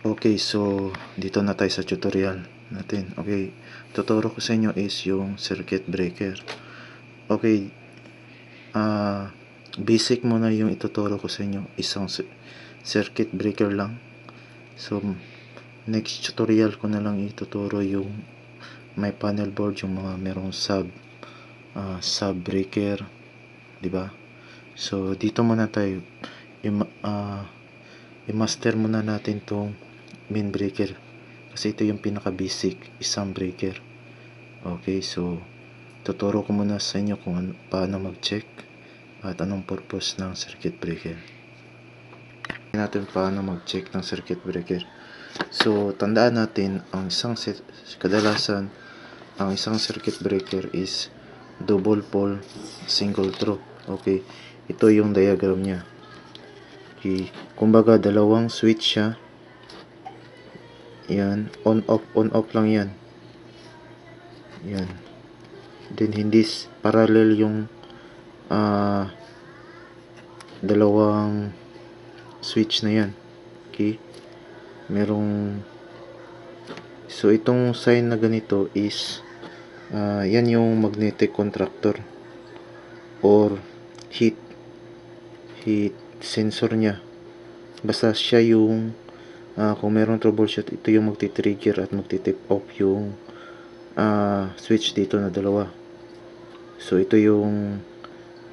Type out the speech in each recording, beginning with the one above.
Okay, so dito na tayo sa tutorial natin. Okay, tuturo ko sa inyo is yung circuit breaker. Okay, ah basic muna yung ituturo ko sa inyo. Isang ci- circuit breaker lang. So, next tutorial ko na lang ituturo yung may panel board, yung mga merong sub ah, sub breaker, ba? So, dito muna tayo i- ah, i-master muna natin tong main breaker. Kasi ito yung pinaka basic isang breaker. Okay so tuturo ko muna sa inyo kung ano, paano mag check at anong purpose ng circuit breaker. Natin paano mag check ng circuit breaker. So tandaan natin ang isang kadalasan ang isang circuit breaker is double pole single throw. Okay ito yung diagram niya. Okay. kumbaga dalawang switch siya yan, on off, on off lang yan. Yan. Then hindi parallel yung ah dalawang switch na yan. Okay? Merong So itong sign na ganito is ah yan yung magnetic contractor or heat heat sensor niya. Basta siya yung ah kung meron troubleshoot, ito yung magti-trigger at magti-tip off yung ah switch dito na dalawa. So, ito yung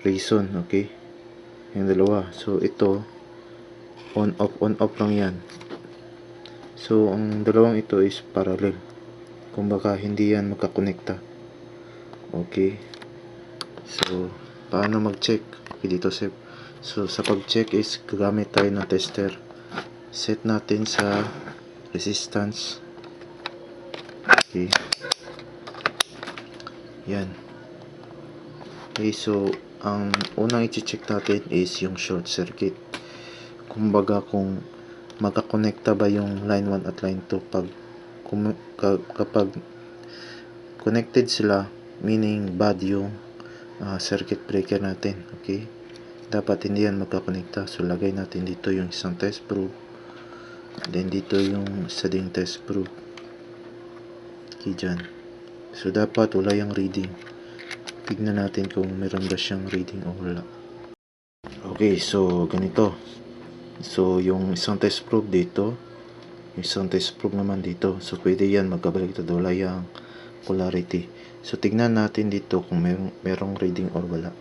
reason, okay? Yung dalawa. So, ito, on off, on off lang yan. So, ang dalawang ito is parallel. Kumbaga, hindi yan magkakonekta. Okay? So, paano mag-check? Okay, dito, sir. So, sa pag-check is gagamit tayo ng tester set natin sa resistance. Okay. Yan. Okay so ang unang i-check natin is yung short circuit. Kumbaga kung magkakonekta ba yung line 1 at line 2 pag kapag connected sila meaning bad yung ah, circuit breaker natin. Okay? Dapat hindi yan magkakonekta. So lagay natin dito yung isang test probe Then dito yung sa ding test probe. Okay dyan. So dapat wala yung reading. Tignan natin kung meron ba siyang reading o wala. Okay, so ganito. So yung isang test probe dito, yung isang test probe naman dito. So pwede yan magkabaliktad wala yung polarity. So tignan natin dito kung merong, merong reading or wala.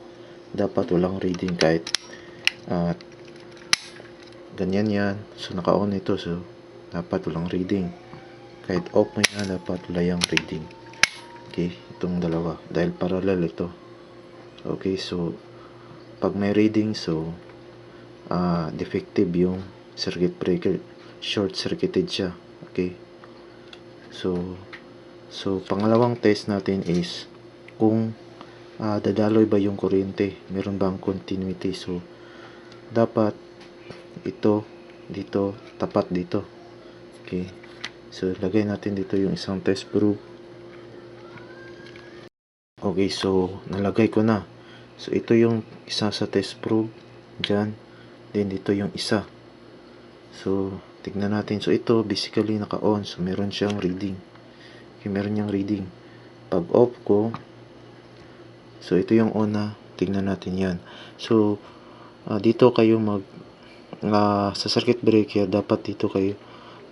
Dapat walang reading kahit at ganyan yan. So naka on ito. So dapat walang reading. Kahit off mo yan dapat wala yung reading. Okay? Itong dalawa. Dahil parallel ito. Okay? So pag may reading so ah defective yung circuit breaker. Short circuited siya. Okay? So so pangalawang test natin is kung ah, dadaloy ba yung kuryente. Meron bang continuity? So dapat ito dito tapat dito. Okay. So lagay natin dito yung isang test probe okay so nalagay ko na. So ito yung isa sa test probe dyan. Then dito yung isa. So tignan natin. So ito basically naka on so meron siyang reading. Okay meron niyang reading. Pag off ko so ito yung on na. Tignan natin yan. So ah, dito kayo mag ah, sa circuit breaker dapat dito kayo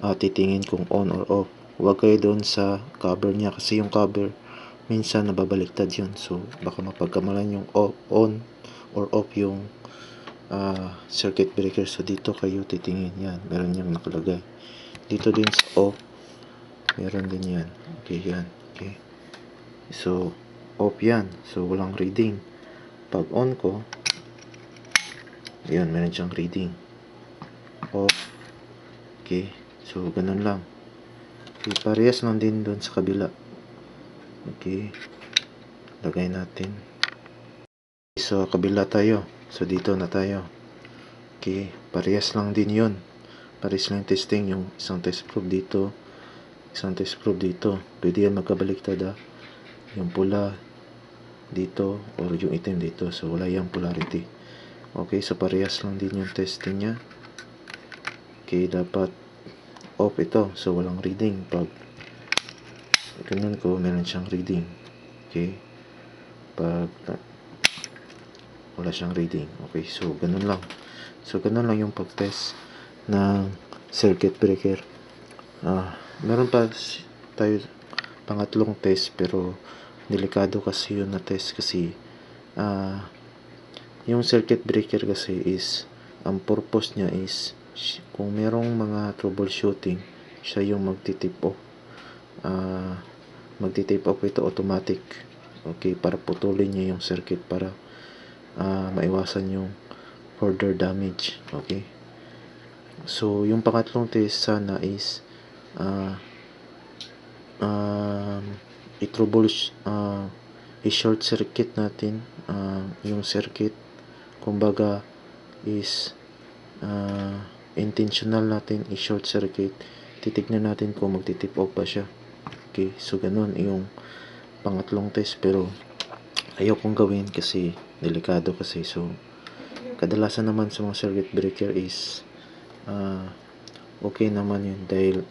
ah, titingin kung on or off. Huwag kayo doon sa cover niya kasi yung cover minsan nababaliktad yun. So baka mapagkamalan yung off, on or off yung ah, circuit breaker. So dito kayo titingin yan. Meron yung nakalagay. Dito din sa off meron din yan. Okay yan. Okay. So off yan. So walang reading. Pag on ko yan meron siyang reading off. Okay. So, ganun lang. Okay, parehas lang din doon sa kabila. Okay. Lagay natin. So, kabila tayo. So, dito na tayo. Okay. Parehas lang din yon Parehas lang testing yung isang test probe dito. Isang test probe dito. Pwede yan magkabaliktad ah. Yung pula dito or yung itim dito. So, wala yung polarity. Okay, so parehas lang din yung testing niya. Okay, dapat off ito. So, walang reading. Pag ganun ko, meron siyang reading. Okay? Pag wala siyang reading. Okay, so ganun lang. So, ganun lang yung pag-test ng circuit breaker. Ah, meron pa tayo pangatlong test pero delikado kasi yun na test kasi ah yung circuit breaker kasi is ang purpose niya is kung merong mga troubleshooting siya yung magtitip off. Ah magtitip off ito automatic. Okay para putulin niya yung circuit para ah, maiwasan yung further damage. Okay? So yung pangatlong test sana is ah um, i-troubles ah, i-short circuit natin ah, yung circuit. Kumbaga is ah, intentional natin i-short circuit. Titignan natin kung magtitip off ba siya. Okay so ganun yung pangatlong test pero ayaw kong gawin kasi delikado kasi. So kadalasan naman sa mga circuit breaker is ah, okay naman yun dahil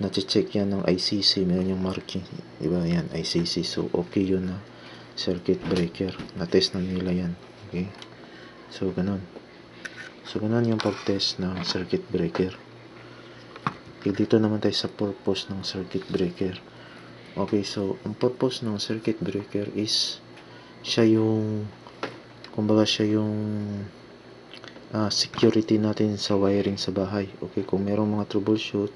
na-check yan ng ICC meron yung marking. Di ba yan ICC so okay yun na circuit breaker. Na-test na nila yan. Okay? So ganun so ganun yung pag-test ng circuit breaker. Okay dito naman tayo sa purpose ng circuit breaker. Okay so ang purpose ng circuit breaker is siya yung kumbaga siya yung ah, security natin sa wiring sa bahay. Okay kung merong mga troubleshoot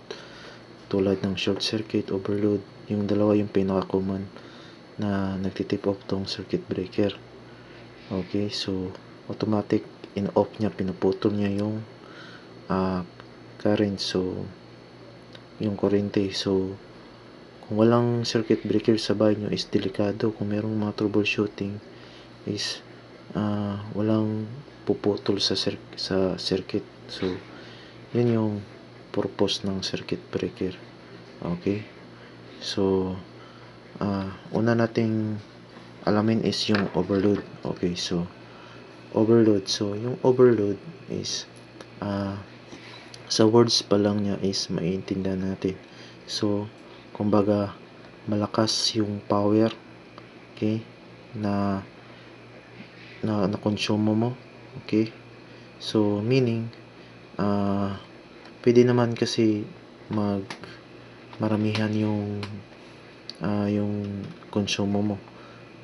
tulad ng short circuit, overload, yung dalawa yung pinaka-common na nagtitip off tong circuit breaker. Okay, so automatic in-off niya, pinuputol niya yung ah, current. So, yung kurente. So, kung walang circuit breaker sa bahay nyo is delikado. Kung merong mga troubleshooting is ah, walang puputol sa, cir- sa circuit. So, yun yung purpose ng circuit breaker. Okay? So, ah una nating alamin is yung overload. Okay, so, overload. So, yung overload is, ah sa words pa lang niya is maiintindihan natin. So, kumbaga, malakas yung power, okay, na na na-consume mo, okay? So, meaning, ah pwede naman kasi mag maramihan yung ah, yung konsumo mo,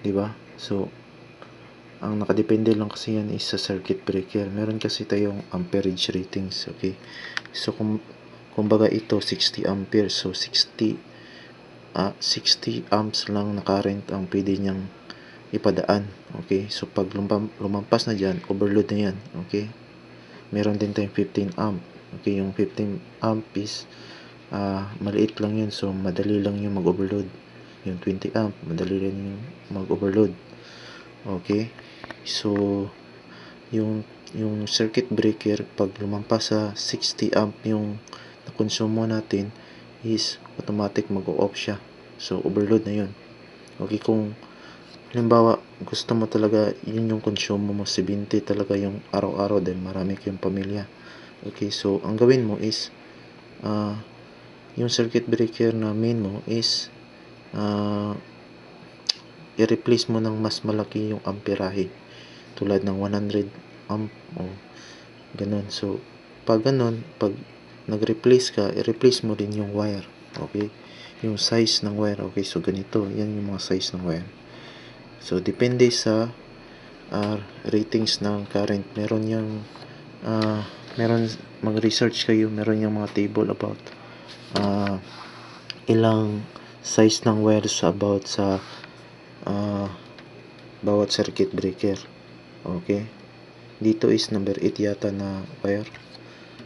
'di ba? So ang nakadepende lang kasi yan is sa circuit breaker. Meron kasi tayong amperage ratings, okay? So kung kumbaga ito 60 ampere, so 60 ah 60 amps lang na current ang pwede niyang ipadaan, okay? So pag lumampas na diyan, overload na yan, okay? Meron din tayong 15 amp, okay? Yung 15 amp is ah maliit lang yun so madali lang yung mag-overload yung 20 amp madali lang yung mag-overload okay so yung yung circuit breaker pag lumampas sa 60 amp yung nakonsumo natin is automatic mag-off siya. So overload na yun. Okay kung halimbawa gusto mo talaga yun yung konsumo mo 70 talaga yung araw-araw dahil marami kayong pamilya. Okay so ang gawin mo is ah yung circuit breaker na main mo is ah i-replace mo ng mas malaki yung amperahe tulad ng 100 amp o ganun. So pag ganun pag nag-replace ka i-replace mo din yung wire okay? Yung size ng wire okay? So ganito yan yung mga size ng wire. So depende sa ah, ratings ng current. Meron yung ah, meron mag-research kayo meron yung mga table about ah, ilang size ng wires about sa ah, bawat circuit breaker. Okay? Dito is number 8 yata na wire.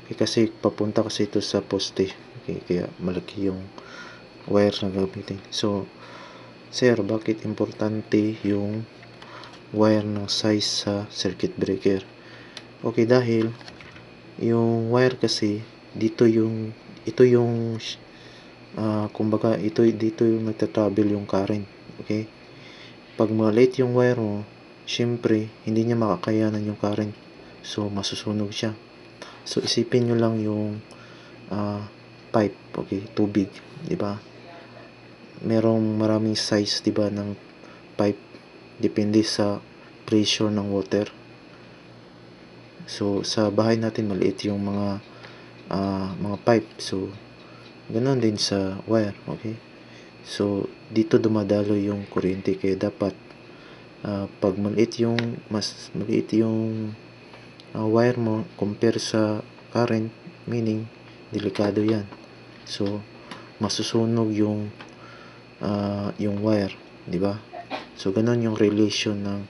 Okay, kasi papunta kasi ito sa poste. Okay, kaya malaki yung wire na gamitin. So, sir, bakit importante yung wire ng size sa circuit breaker? Okay, dahil yung wire kasi dito yung ito yung ah kumbaga ito dito yung nagta-travel yung current okay pag maliit yung wire mo syempre hindi niya makakayanan yung current so masusunog siya so isipin nyo lang yung ah pipe, okay, tubig, 'di ba? Merong maraming size, 'di ba, ng pipe depende sa pressure ng water. So sa bahay natin maliit yung mga ah, mga pipe. So ganoon din sa wire, okay? So dito dumadalo yung kuryente kaya dapat ah, pag maliit yung mas maliit yung ah, wire mo compare sa current, meaning delikado 'yan. So masusunog yung ah, yung wire, 'di ba? So ganoon yung relation ng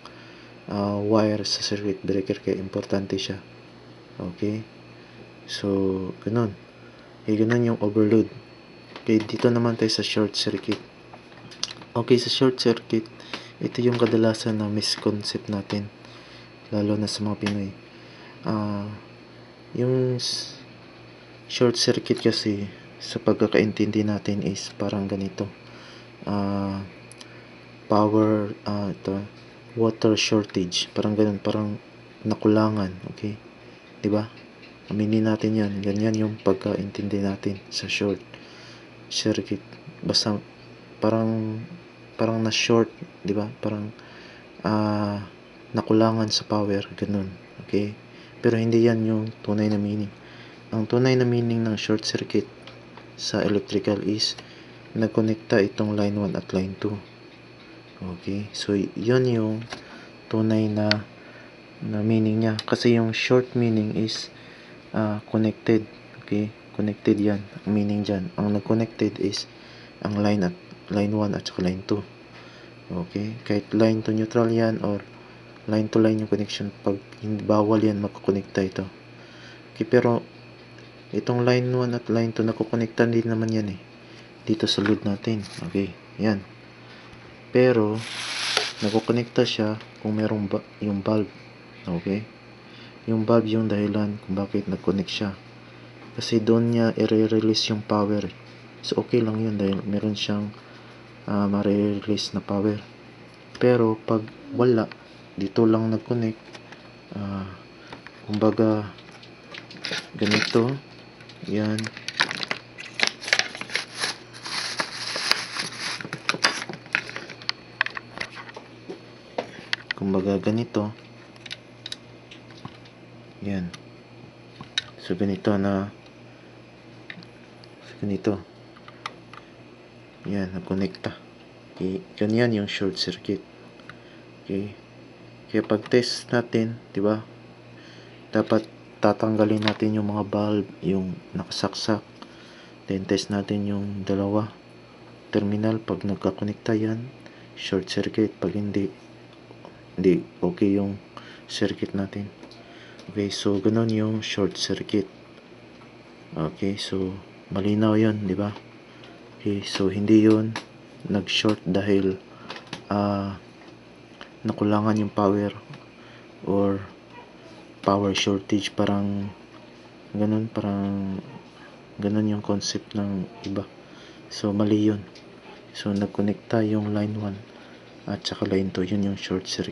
ah, wire sa circuit breaker kaya importante siya. Okay? So ganoon. Eh ganoon yung overload. Okay, dito naman tayo sa short circuit. Okay, sa short circuit, ito yung kadalasan na misconcept natin lalo na sa mga Pinoy. Ah, yung short circuit kasi sa pagkakaintindi natin is parang ganito. Ah, power ah, ito, water shortage, parang ganun, parang nakulangan, okay? 'Di ba? Aminin natin 'yan. Ganyan yung pagkaintindi natin sa short circuit. Basta parang parang na short, 'di ba? Parang ah nakulangan sa power, ganun. Okay? Pero hindi 'yan yung tunay na meaning. Ang tunay na meaning ng short circuit sa electrical is nagkonekta itong line 1 at line 2. Okay? So, yun yung tunay na na meaning niya. Kasi yung short meaning is ah, connected. Okay? Connected yan. Ang meaning dyan. Ang nag-connected is ang line at line 1 at saka line 2. Okay? Kahit line to neutral yan or line to line yung connection. Pag hindi bawal yan, magkukonekta ito. Okay, pero itong line 1 at line 2 nakukonekta din naman yan eh. Dito sa load natin. Okay, yan. Pero, nakukonekta siya kung merong ba- yung bulb. Okay? Yung bulb yung dahilan kung bakit nag-connect siya. Kasi doon niya i-release yung power. So, okay lang yun dahil meron siyang uh, ma-release na power. Pero, pag wala, dito lang nag-connect, ah, kumbaga, ganito, yan, kumbaga ganito yan. So ganito na so ganito yan nagkonekta. Okay ganyan yung short circuit. Okay. Kaya pag test natin di ba dapat tatanggalin natin yung mga bulb yung nakasaksak. Then test natin yung dalawa. Terminal pag nagkakonekta yan short circuit. Pag hindi hindi okay yung circuit natin. Okay so ganun yung short circuit. Okay so malinaw yun di ba okay so hindi yun nag short dahil ah nakulangan yung power or power shortage. Parang ganun parang ganun yung concept ng iba. So mali yun. So nagkonekta yung line 1 at saka line 2 yun yung short circuit